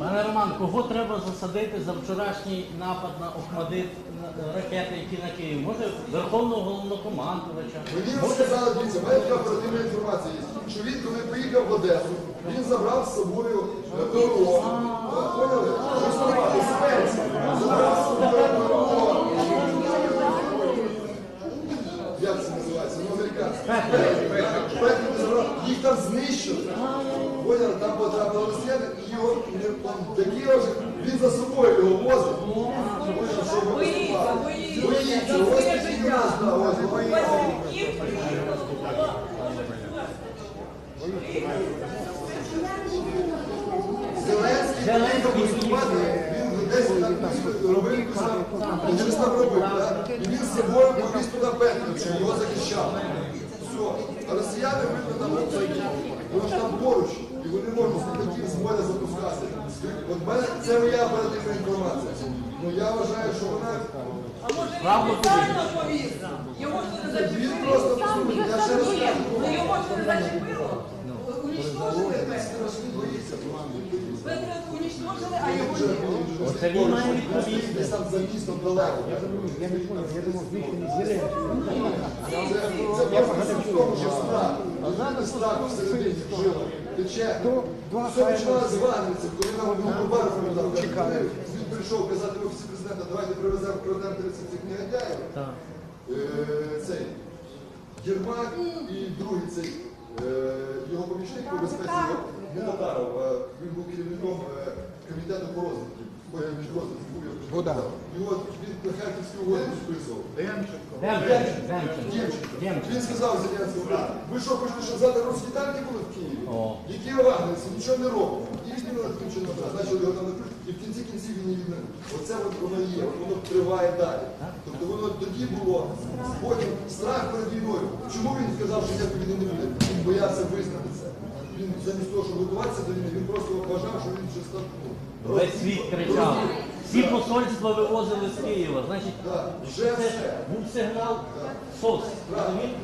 Пане Роман, кого треба засадити за вчорашній напад на Охмадит на ракети, які на Київ? Може верховного головнокомандувача? Мені розказали, дивіться, мене така оперативна інформація є, що він, коли поїхав в Одесу, він забрав з собою е. Е, Поняли? Розповідати, Як це називається? Ну, американське. Петлі. Їх там знищили. Поняли? Там потрапили росіяни, і його, такі ось, він за собою його возив. Боїться, ось такі у робив там, щось там робив, і він з собою повіз туди Петрівчу, його захищав. Все. А росіяни видно там обстріли. Вони ж там поруч, і вони можуть з літаків з моря запускати. От мене це моя оперативна інформація. Ну я вважаю, що вона А може він спеціально повіз? Його ж не він просто послухайте, я ще раз кажу, ну його ж не зачепило. Унічтожили Петра. Петра унічтожили, а його вже- ні. він має відповісти. Там за далеко. Я не понял, я думал, вместе не сделаем. Це просто в тому, що страх. А знаєте, страх всередині жила. Тече. Все починали з Вагнерців, коли нам Губаров там. Він прийшов казати в офісі президента, давайте привеземо, привеземо 30 цих негодяїв. Цей Єрмак і другий цей е, його помічник по безпеці не Татаров, а він був керівником е, комітету по розвитку. Потім він розвитку я от він на Харківську угоду підписував. Демченко. Він сказав Зеленському, ви що, хочете, щоб завтра русські танки були в Києві? Які вагнерці, нічого не роблять. І відмінили включено назад, почали його там і в кінці кінців він не відмінив. Оце от воно є, воно триває далі. Тобто воно тоді було, потім страх перед війною. Чому він сказав, що ніякої війни не буде? Він боявся визнати це. Він замість того, щоб готуватися до війни, він просто вважав, що він вже став. Весь світ кричав. Всі посольства вивозили з Києва. Значить, це був сигнал СОС. Розумієте?